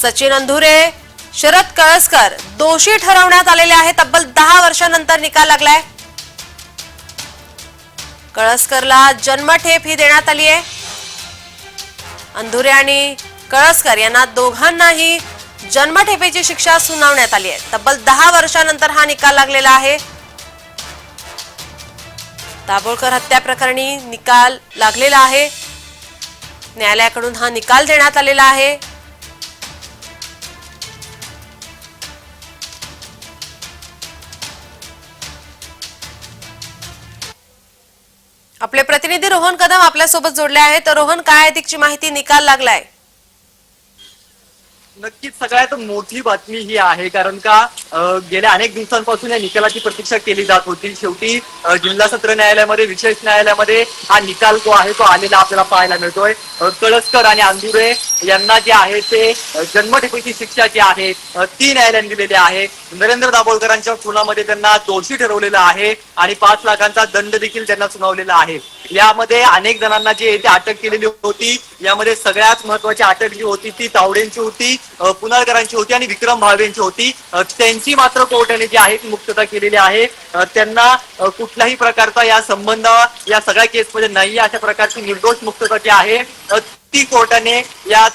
सचिन अंधुरे शरद कळसकर दोषी ठरवण्यात आलेले आहे तब्बल दहा वर्षानंतर निकाल लागलाय. कळसकरला जन्मठेप ही देण्यात आली आहे. अंधुरे आणि कळसकर यांना दोघांनाही जन्मठेपेची शिक्षा सुनावण्यात आली आहे. तब्बल दहा वर्षानंतर हा निकाल लागलेला आहे. दाभोळकर हत्या प्रकरणी निकाल लागलेला आहे. न्यायालयाकडून हा निकाल देण्यात आलेला आहे. आपले प्रतिनिधी रोहन कदम आपल्यासोबत जोडले आहेत. रोहन काय अधिकची माहिती? निकाल लागलाय. नक्कीच सगळ्यात मोठी बातमी ही आहे. कारण का गेल्या अनेक दिवसांपासून या निकालाची प्रतीक्षा केली जात होती. शेवटी जिल्हा सत्र न्यायालयामध्ये विशेष न्यायालयामध्ये हा निकाल जो आहे तो आलेला आपल्याला पाहायला मिळतोय. कळसकर आणि आंदुरे यांना जे आहे ते जन्मठेपेची शिक्षा जी आहे ती न्यायालयाने दिलेली आहे. नरेंद्र दाभोळकरांच्या खुनामध्ये त्यांना दोषी ठरवलेलं आहे आणि पाच लाखांचा दंड देखील त्यांना सुनावलेला आहे. यामध्ये अनेक जणांना जी येथे अटक केलेली होती. यामध्ये सगळ्यात महत्वाची अटक जी होती ती तावडेंची होती पुनाळकरांची होती आणि विक्रम भावेंची होती. त्यांची मात्र कोर्टाने जी आहे ती मुक्तता केलेली आहे. त्यांना कुठल्याही प्रकारचा या संबंध या सगळ्या केसमध्ये नाही अशा प्रकारची निर्दोष मुक्तता जी आहे ती कोर्टाने या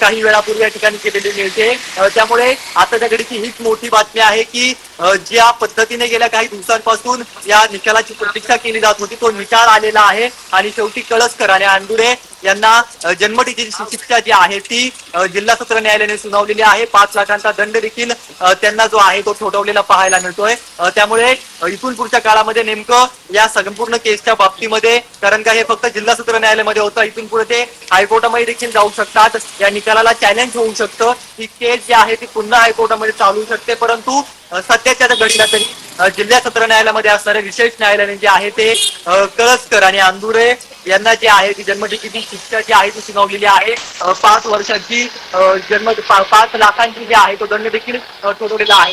काही वेळापूर्वी या ठिकाणी केलेली मिळते. त्यामुळे आताच्या घडीची हीच मोठी बातमी आहे की ज्या पद्धतीने गेल्या काही दिवसांपासून या निकालाची प्रतीक्षा केली जात होती तो निकाल आलेला आहे. आणि शेवटी कळसकर आणि अंदुरे यांना जन्मठेची शिक्षा जी आहे ती जिल्हा सत्र न्यायालयाने सुनावलेली आहे. पाच लाखांचा दंड देखील त्यांना जो आहे तो ठोठवलेला पाहायला मिळतोय. त्यामुळे इथून पुढच्या काळामध्ये नेमकं या संपूर्ण केसच्या बाबतीमध्ये कारण का हे फक्त जिल्हा सत्र न्यायालयामध्ये होतं इथून पुढे ते हायकोर्टामध्ये देखील जाऊ शकतात. या निकालाला चॅलेंज होऊ शकतं. ही केस जी आहे ती पुन्हा हायकोर्टामध्ये चालू शकते. परंतु सध्याच्या घडीला तरी जिल्हा सत्र न्यायालयामध्ये असणारे विशेष न्यायालयाने जे आहे ते कळसकर आणि अंदुरे यांना जे आहे ती जन्मठेपीची शिक्षा जी आहे ती सुनावलेली आहे. पाच वर्षाची जन्म पाच लाखांची जी आहे तो दंड देखील अ, ठरवलेला आहे.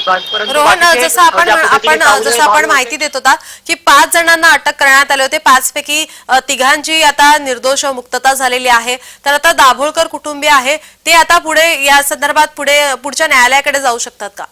रोहन जसं आपण आपण जसं आपण माहिती देत होता की पाच जणांना अटक करण्यात आले होते. पाच पैकी तिघांची आता निर्दोष मुक्तता झालेली आहे. तर आता दाभोळकर कुटुंबीय आहे. ते आता पुढे या संदर्भात पुढे पुढच्या न्यायालयाकडे जाऊ शकतात का?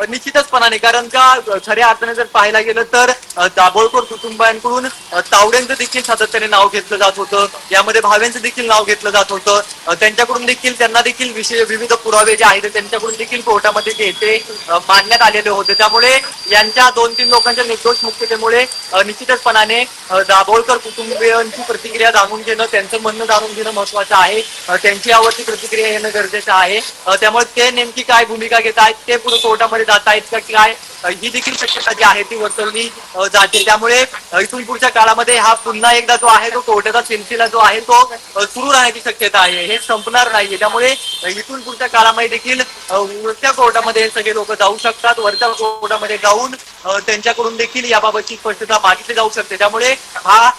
निश्चितचपणाने कारण का खऱ्या अर्थाने जर पाहायला गेलं तर अ, दाभोळकर कुटुंबांकडून तावड्यांचं देखील सातत्याने नाव घेतलं जात होतं. यामध्ये भावेंचं देखील नाव घेतलं जात होतं. त्यांच्याकडून देखील त्यांना देखील विषय विविध पुरावे जे आहेत त्यांच्याकडून देखील कोर्टामध्ये जे ते मांडण्यात आलेले होते. त्यामुळे यांच्या दोन तीन लोकांच्या निर्दोष मुक्ततेमुळे निश्चितचपणाने अ, दाभोळकर कुटुंबियांची प्रतिक्रिया जाणून घेणं त्यांचं म्हणणं जाणून घेणं महत्वाचं आहे. त्यांची आवडती प्रतिक्रिया येणं गरजेचं आहे. त्यामुळे ते नेमकी काय भूमिका घेत आहेत ते पुढे कोर्टामध्ये जात आहेत का काय? ही देखील शक्यता जी आहे ती वर्तवली जाते. त्यामुळे इथून पुढच्या काळामध्ये हा पुन्हा एकदा जो आहे तो कोर्टाचा सिलसिला जो आहे तो सुरू राहण्याची शक्यता आहे. हे संपणार नाहीये. त्यामुळे इथून पुढच्या काळामध्ये देखील वरच्या कोर्टामध्ये हे सगळे लोक जाऊ शकतात. वरच्या कोर्टामध्ये जाऊन त्यांच्याकडून देखील याबाबतची स्पष्टता मागितली जाऊ शकते. त्यामुळे हा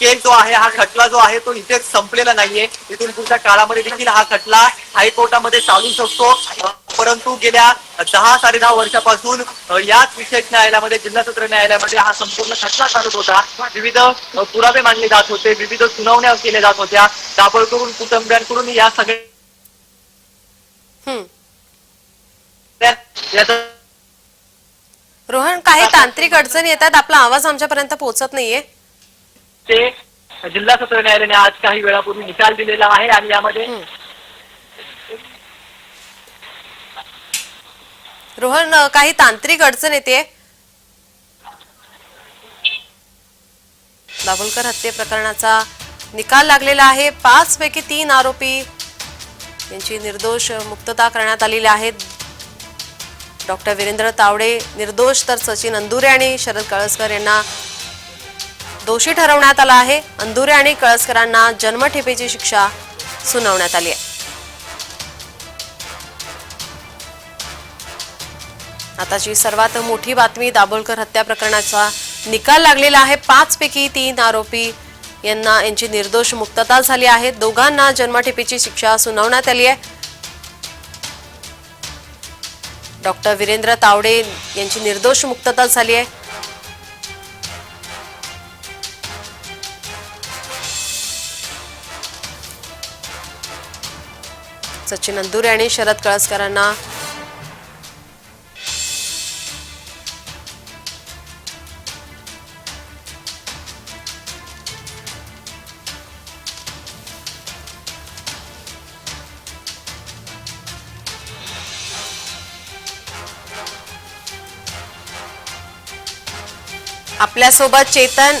केस जो आहे हा खटला जो आहे तो इथेच संपलेला नाहीये. इथून पुढच्या काळामध्ये देखील हा खटला हायकोर्टामध्ये चालू शकतो. परंतु गेल्या दहा साडे दहा वर्षापासून याच विशेष न्यायालयामध्ये जिल्हा सत्र न्यायालयामध्ये हा संपूर्ण खटला चालत होता. विविध पुरावे मांडले जात होते विविध सुनावण्या केल्या जात होत्या. दाभोळकडून कुटुंबियांकडून या सगळ्या रोहन काही तांत्रिक अडचणी येतात आपला आवाज आमच्यापर्यंत पोहोचत नाहीये. ते जिल्हा सत्र न्यायालयाने आज काही वेळापूर्वी निकाल दिलेला आहे आणि यामध्ये रोहन काही तांत्रिक अडचण येते दाभोलकर हत्ये प्रकरणाचा निकाल लागलेला आहे. पाच पैकी तीन आरोपी यांची निर्दोष मुक्तता करण्यात आलेली आहे डॉक्टर वीरेंद्र तावडे निर्दोष तर सचिन अंदुरे आणि शरद कळसकर यांना दोषी ठरवण्यात आला आहे. अंदुरे आणि कळसकरांना जन्मठेपेची शिक्षा सुनावण्यात आली आहे. आताची सर्वात मोठी बातमी दाभोलकर हत्या प्रकरणाचा निकाल लागलेला आहे. पाच पैकी तीन आरोपी यांना यांची निर्दोष मुक्तता झाली आहे. दोघांना जन्मठेपीची शिक्षा सुनावण्यात आली आहे. डॉक्टर वीरेंद्र तावडे यांची निर्दोष मुक्तता झाली आहे. सचिन अंदुरे आणि शरद कळसकरांना आपल्यासोबत चेतन.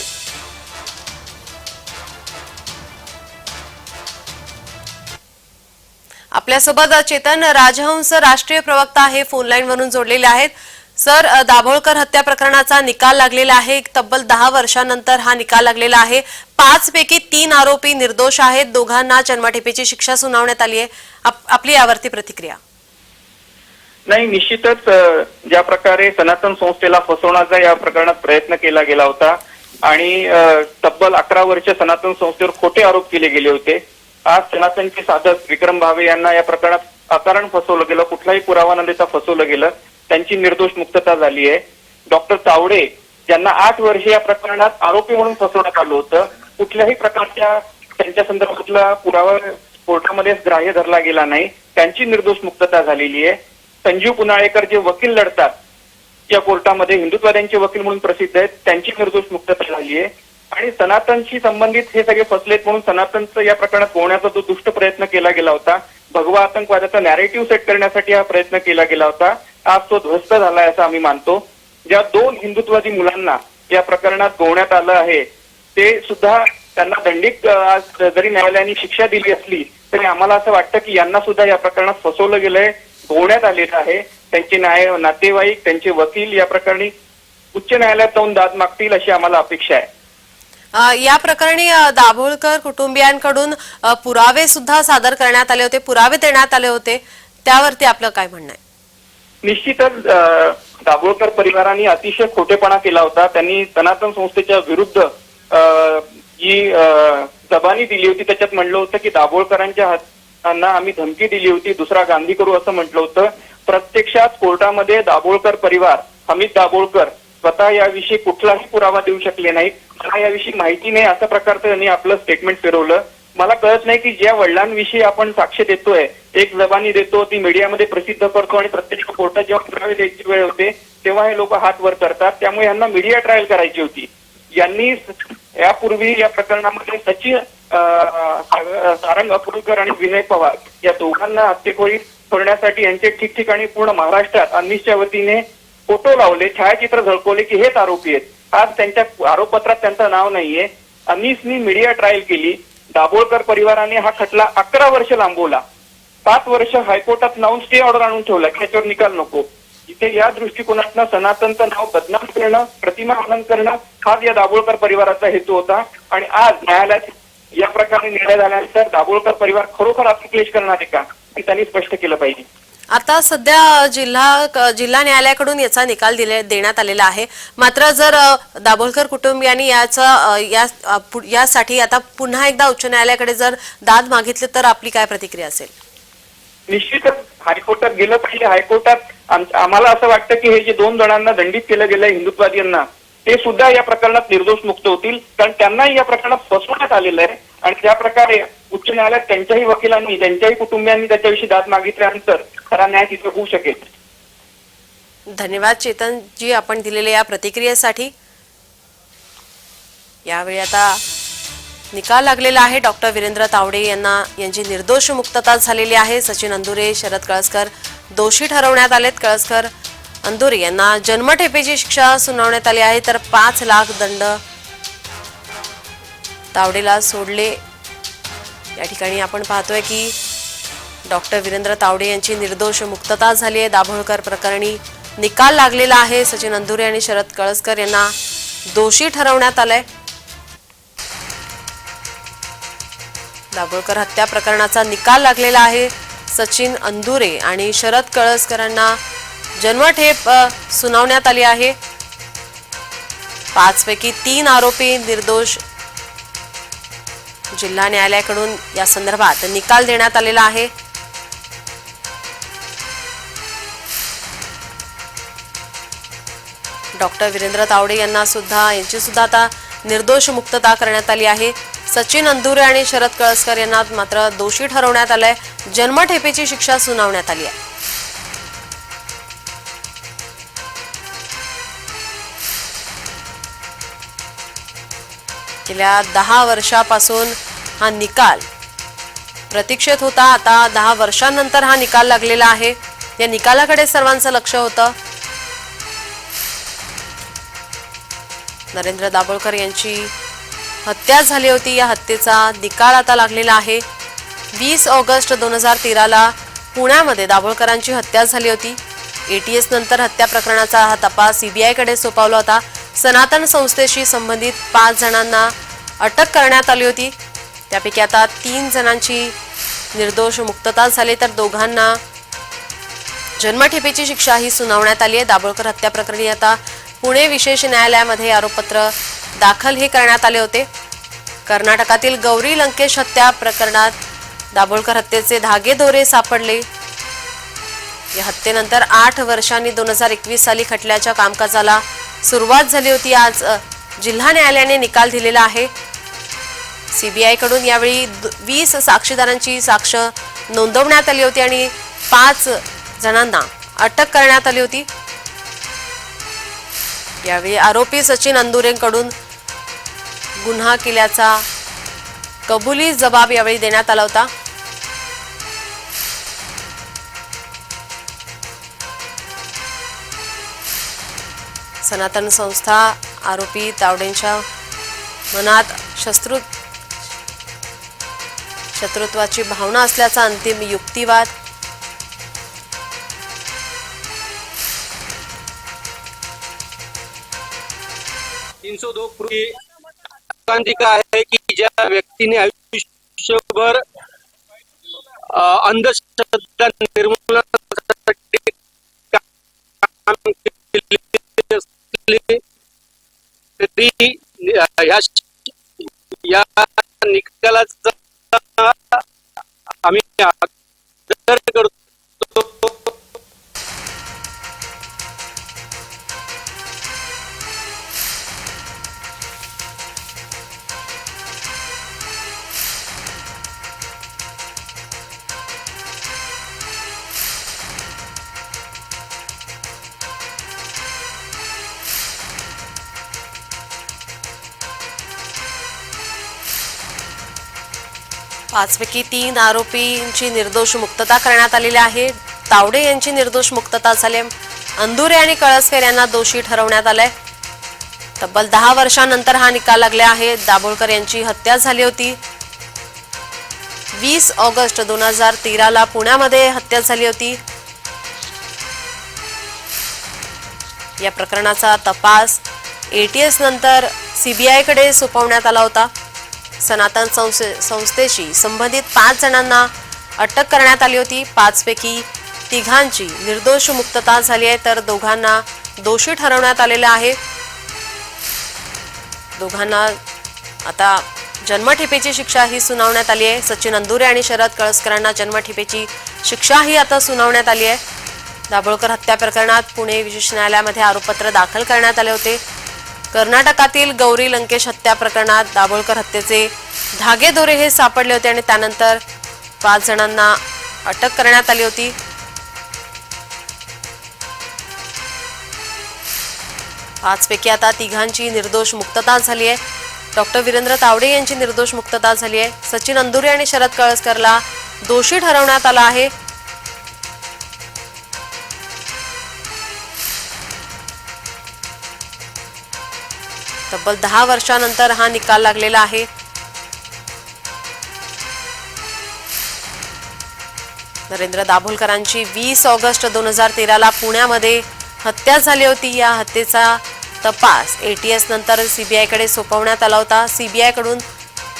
आपल्यासोबत चेतन राजहंस राष्ट्रीय प्रवक्ता हे फोनलाईन वरून जोडलेले आहेत. सर दाभोळकर हत्या प्रकरणाचा निकाल लागलेला आहे. तब्बल दहा वर्षानंतर हा निकाल लागलेला आहे. पाच पैकी तीन आरोपी निर्दोष आहेत. दोघांना जन्मठेपेची शिक्षा सुनावण्यात आली आहे. आप- आपली यावरती प्रतिक्रिया. नाही निश्चितच ज्या प्रकारे सनातन संस्थेला फसवण्याचा या प्रकरणात प्रयत्न केला गेला होता आणि तब्बल अकरा वर्ष सनातन संस्थेवर खोटे आरोप केले गेले होते. आज सनातनचे साधक विक्रम भावे यांना या प्रकरणात अकारण फसवलं गेलं कुठलाही पुरावा न देता फसवलं गेलं. त्यांची निर्दोष मुक्तता झाली आहे. डॉक्टर तावडे ज्यांना आठ वर्षे या प्रकरणात आरोपी म्हणून फसवण्यात आलं होतं. कुठल्याही प्रकारच्या त्यांच्या संदर्भातला पुरावा कोर्टामध्ये ग्राह्य धरला गेला नाही. त्यांची निर्दोष मुक्तता झालेली आहे. संजीव पुनाळेकर जे वकील लढतात या कोर्टामध्ये हिंदुत्वाद्यांचे वकील म्हणून प्रसिद्ध आहेत त्यांची निर्दोष मुक्तता झाली आहे. आणि सनातनशी संबंधित हे सगळे फसलेत म्हणून सनातनचं या प्रकरणात पोहण्याचा जो दुष्ट प्रयत्न केला गेला होता भगवा आतंकवादाचा नॅरेटिव्ह सेट करण्यासाठी हा प्रयत्न केला गेला होता आज तो ध्वस्त झालाय असं आम्ही मानतो. ज्या दोन हिंदुत्वादी मुलांना या प्रकरणात गोवण्यात आलं आहे ते सुद्धा त्यांना दंडित आज जरी न्यायालयाने शिक्षा दिली असली तरी आम्हाला असं वाटतं की यांना सुद्धा या प्रकरणात फसवलं गेलंय. गोवण्यात आलेलं आहे. त्यांचे न्याय नातेवाईक त्यांचे वकील या प्रकरणी उच्च न्यायालयात जाऊन दाद मागतील अशी आम्हाला अपेक्षा आहे. या प्रकरणी दाभोळकर कुटुंबियांकडून पुरावे सुद्धा सादर करण्यात आले होते पुरावे देण्यात आले होते. त्यावरती आपलं काय म्हणणं आहे? निश्चितच दाभोळकर परिवाराने अतिशय खोटेपणा केला होता. त्यांनी सनातन संस्थेच्या विरुद्ध जी जबानी दिली होती त्याच्यात म्हणलं होतं की दाभोळकरांच्या यांना आम्ही धमकी दिली होती दुसरा गांधी करू असं म्हटलं होतं. प्रत्यक्षात कोर्टामध्ये दाभोळकर परिवार अमित दाभोळकर स्वतः याविषयी कुठलाही पुरावा देऊ शकले नाहीत. मला याविषयी माहिती नाही अशा प्रकारचं त्यांनी आपलं स्टेटमेंट फिरवलं. मला कळत नाही की ज्या वडिलांविषयी आपण साक्ष देतोय एक जबानी देतो ती मीडियामध्ये प्रसिद्ध करतो आणि प्रत्यक्ष कोर्टात जेव्हा पुरावे द्यायची वेळ होते तेव्हा हे लोक हात वर करतात. त्यामुळे यांना मीडिया ट्रायल करायची होती. यांनी यापूर्वी या प्रकरणामध्ये सचिन सारंग अपुरकर आणि विनय पवार या दोघांना हत्येखोरी करण्यासाठी यांचे ठिकठिकाणी पूर्ण महाराष्ट्रात अनिशच्या वतीने फोटो लावले छायाचित्र झळकवले की हेच आरोपी आहेत. आज त्यांच्या आरोपपत्रात त्यांचं नाव नाहीये. अनिसनी मीडिया ट्रायल केली. दाभोळकर परिवाराने हा खटला अकरा वर्ष लांबवला. पाच वर्ष हायकोर्टात लावून स्टे ऑर्डर आणून ठेवला की याच्यावर निकाल नको. इथे या दृष्टिकोनातनं सनातनचं नाव बदनाम करणं प्रतिमा हनन करणं हाच या दाभोळकर परिवाराचा हेतू होता. आणि आज न्यायालयात या प्रकारे निर्णय झाल्यानंतर दाभोळकर परिवार खरोखर आपली क्लेश करणार आहे का? हे त्यांनी स्पष्ट केलं पाहिजे. आता सध्या जिल्हा जिल्हा न्यायालयाकडून याचा निकाल दिले देण्यात आलेला आहे. मात्र जर दाभोलकर कुटुंबियांनी याचा या यासाठी आता पुन्हा एकदा उच्च न्यायालयाकडे जर दाद मागितली तर आपली काय प्रतिक्रिया असेल? निश्चितच हायकोर्टात गेलं पाहिजे. हायकोर्टात आम- आम्हाला असं वाटतं की हे जे दोन जणांना दंडित केलं गेलंय हिंदुत्वादींना ते सुद्धा या प्रकरणात निर्दोष मुक्त होतील. कारण त्यांनाही या प्रकरणात फसवण्यात आलेलं आहे. आणि त्या प्रकारे उच्च न्यायालयात त्यांच्याही वकिलांनी त्यांच्याही कुटुंबियांनी त्याच्याविषयी दाद मागितल्यानंतर खरा न्याय तिथे होऊ शकेल. धन्यवाद चेतनजी आपण दिलेल्या या प्रतिक्रियेसाठी. यावेळी आता निकाल लागलेला आहे. डॉक्टर वीरेंद्र तावडे यांना यांची निर्दोष मुक्तता झालेली आहे. सचिन अंदुरे शरद कळसकर दोषी ठरवण्यात आलेत. कळसकर अंदुरे यांना जन्मठेपेची शिक्षा सुनावण्यात आली आहे तर पाच लाख दंड तावडेला सोडले. या ठिकाणी आपण पाहतोय की डॉक्टर वीरेंद्र तावडे यांची निर्दोष मुक्तता झाली आहे. दाभोळकर प्रकरणी निकाल लागलेला आहे. सचिन अंदुरे आणि शरद कळसकर यांना दोषी ठरवण्यात आलंय. दाभोळकर हत्या प्रकरणाचा निकाल लागलेला आहे. सचिन अंदुरे आणि शरद कळसकरांना जन्मठेप सुनावण्यात आली आहे. पाचपैकी तीन आरोपी निर्दोष जिल्हा न्यायालयाकडून या संदर्भात निकाल देण्यात आलेला आहे. डॉक्टर वीरेंद्र तावडे यांना सुद्धा यांची सुद्धा आता निर्दोष मुक्तता करण्यात आली आहे. सचिन अंदुरे आणि शरद कळसकर यांना मात्र दोषी ठरवण्यात आलंय. जन्मठेपेची शिक्षा सुनावण्यात आली आहे. गेल्या दहा वर्षापासून हा निकाल प्रतीक्षेत होता. आता दहा वर्षांनंतर हा निकाल लागलेला आहे. या निकालाकडे सर्वांचं लक्ष होतं. नरेंद्र दाभोळकर यांची हत्या झाली होती. या हत्येचा निकाल आता लागलेला आहे. वीस ऑगस्ट दोन हजार तेराला पुण्यामध्ये दाभोळकरांची हत्या झाली होती. एटीएस नंतर हत्या प्रकरणाचा हा तपास सीबीआयकडे सोपवला होता. सनातन संस्थेशी संबंधित पाच जणांना अटक करण्यात आली होती. त्यापैकी आता तीन जणांची निर्दोष मुक्तता झाली. तर दोघांना जन्मठेपेची शिक्षा ही सुनावण्यात आली आहे. दाभोळकर हत्या प्रकरणी आता पुणे विशेष न्यायालयामध्ये आरोपपत्र दाखल हे करण्यात आले होते. कर्नाटकातील गौरी लंकेश हत्या प्रकरणात दाभोळकर हत्येचे धागेदोरे सापडले. या हत्येनंतर आठ वर्षांनी दोन हजार एकवीस साली खटल्याच्या कामकाजाला सुरुवात झाली होती आज जिल्हा न्यायालयाने निकाल दिलेला आहे. सीबीआयकडून यावेळी वीस साक्षीदारांची साक्ष नोंदवण्यात आली होती आणि पाच जणांना अटक करण्यात आली होती. यावेळी आरोपी सचिन अंदुरेंकडून गुन्हा केल्याचा कबुली जबाब यावेळी देण्यात आला होता. सनातन संस्था आरोपी तावडेंच्या मनात शस्त्रु शत्रुत्वाची भावना असल्याचा अंतिम युक्तिवाद. तीन सौ दो का आहे की ज्या व्यक्तीने आयुष्यभर अंधश्रद्धा निर्मूलन काम केले असले तरी या पाचपैकी तीन आरोपींची निर्दोष मुक्तता करण्यात आलेली आहे. तावडे यांची निर्दोष मुक्तता झाली अंदुरे आणि कळसकर यांना दोषी ठरवण्यात आलंय. तब्बल दहा वर्षांनंतर हा निकाल लागला आहे. दाभोळकर यांची हत्या झाली होती. वीस ऑगस्ट दोन हजार तेराला पुण्यामध्ये हत्या झाली होती. या प्रकरणाचा तपास एटीएस नंतर सीबीआयकडे सोपवण्यात आला होता. सनातन संस्थे संस्थेशी संबंधित पाच जणांना अटक करण्यात आली होती. पाचपैकी तिघांची निर्दोष मुक्तता झाली आहे. तर दोघांना दोषी ठरवण्यात आलेलं आहे. दोघांना आता जन्मठेपेची शिक्षा ही सुनावण्यात आली आहे. सचिन अंदुरे आणि शरद कळसकरांना जन्मठेपेची शिक्षा ही आता सुनावण्यात आली आहे. दाभोळकर हत्या प्रकरणात पुणे विशेष न्यायालयामध्ये आरोपपत्र दाखल करण्यात आले होते. कर्नाटकातील गौरी लंकेश हत्या प्रकरणात दाभोळकर हत्येचे धागेदोरे हे सापडले होते आणि त्यानंतर पाच जणांना अटक करण्यात आली होती. पाचपैकी आता तिघांची निर्दोष मुक्तता झाली आहे. डॉक्टर वीरेंद्र तावडे यांची निर्दोष मुक्तता झाली आहे. सचिन अंदुरे आणि शरद कळसकरला दोषी ठरवण्यात आला आहे. तब्बल दहा वर्षानंतर हा निकाल लागलेला आहे. नरेंद्र दाभोलकरांची वीस ऑगस्ट दोन हजार तेराला पुण्यामध्ये हत्या झाली होती. या हत्येचा तपास एटीएस नंतर सीबीआयकडे सोपवण्यात आला होता. सीबीआयकडून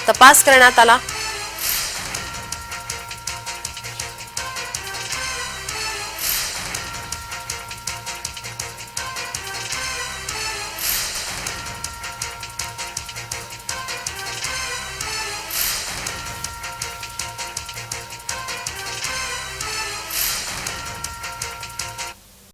तपास करण्यात आला.